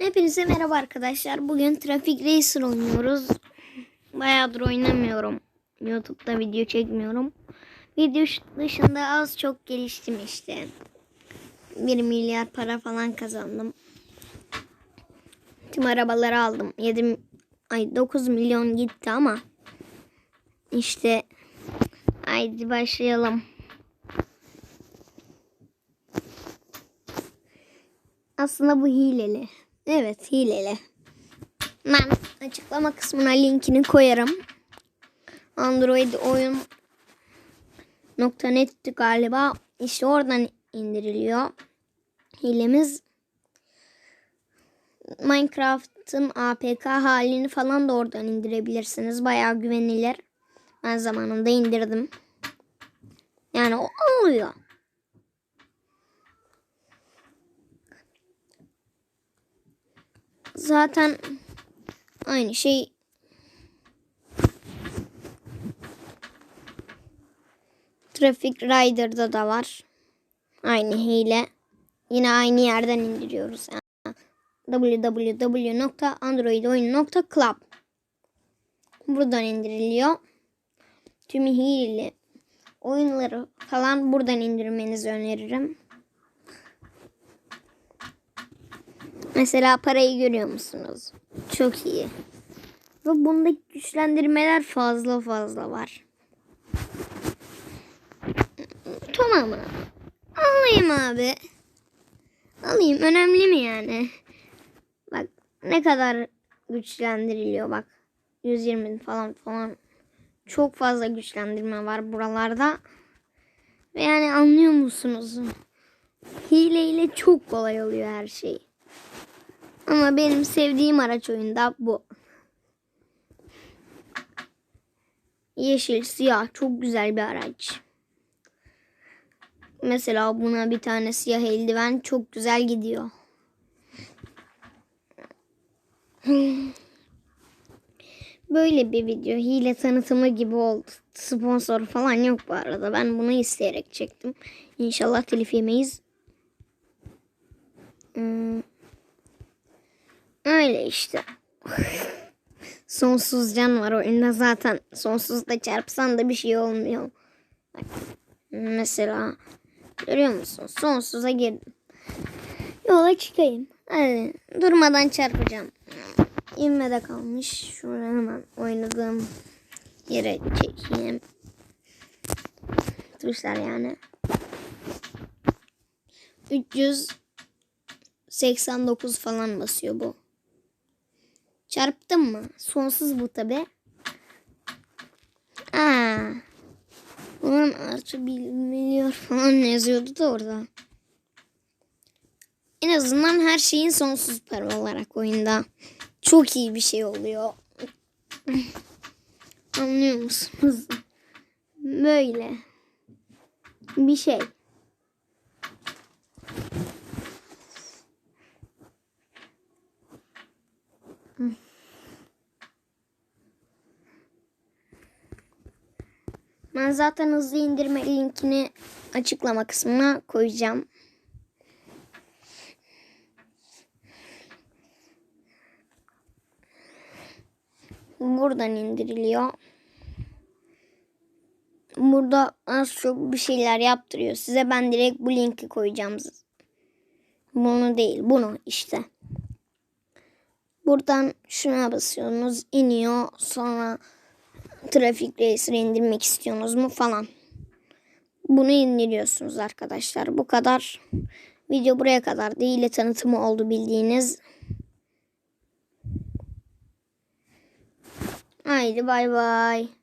Hepinize merhaba arkadaşlar. Bugün Traffic Racer oynuyoruz. Bayağıdır oynamıyorum. YouTube'da video çekmiyorum. Video dışında az çok geliştim işte. 1 milyar para falan kazandım. Tüm arabaları aldım. 7 ay 9 milyon gitti ama işte haydi başlayalım. Aslında bu hileli. Evet hileli. Ben açıklama kısmına linkini koyarım. Android oyun .net'ti galiba. İşte oradan indiriliyor. Hilemiz Minecraft'ın APK halini falan da oradan indirebilirsiniz. Bayağı güvenilir. Ben zamanında indirdim. Yani o oluyor. Zaten aynı şey Traffic Rider'da da var. Aynı hile. Yine aynı yerden indiriyoruz. Yani www.androidoyun.club Buradan indiriliyor. Tüm hileli oyunları falan buradan indirmenizi öneririm. Mesela parayı görüyor musunuz? Çok iyi. Ve bundaki güçlendirmeler fazla fazla var. Tamam mı? Alayım abi. Alayım. Önemli mi yani? Bak ne kadar güçlendiriliyor bak. 120 falan falan. Çok fazla güçlendirme var buralarda. Ve yani anlıyor musunuz? Hileyle çok kolay oluyor her şey. Ama benim sevdiğim araç oyunda bu. Yeşil, siyah çok güzel bir araç. Mesela buna bir tane siyah eldiven çok güzel gidiyor. Böyle bir video hile tanıtımı gibi oldu. Sponsor falan yok bu arada. Ben bunu isteyerek çektim. İnşallah telif yemeyiz. Hmm. Öyle işte. Sonsuz can var oyunda zaten. Sonsuzda çarpsan da bir şey olmuyor. Bak, mesela görüyor musun? Sonsuza girdim. Yola çıkayım. Hadi durmadan çarpacağım. İnmede kalmış. Şuraya hemen oynadığım yere çekeyim. Tuşlar yani. 389 falan basıyor bu. Çarptım mı? Sonsuz bu tabi. Aa. Bunun artı bilmiyor falan yazıyordu da orada. En azından her şeyin sonsuzları olarak oyunda. Çok iyi bir şey oluyor. Anlıyor musunuz? Böyle. Bir şey. Ben zaten hızlı indirme linkini açıklama kısmına koyacağım. Buradan indiriliyor. Burada az çok bir şeyler yaptırıyor. Size ben direkt bu linki koyacağım. Bunu değil, bunu işte. Buradan şuna basıyorsunuz, iniyor. Sonra Traffic Racer indirmek istiyorsunuz mu falan. Bunu indiriyorsunuz arkadaşlar. Bu kadar. Video buraya kadar değil tanıtımı oldu bildiğiniz. Haydi bay bay.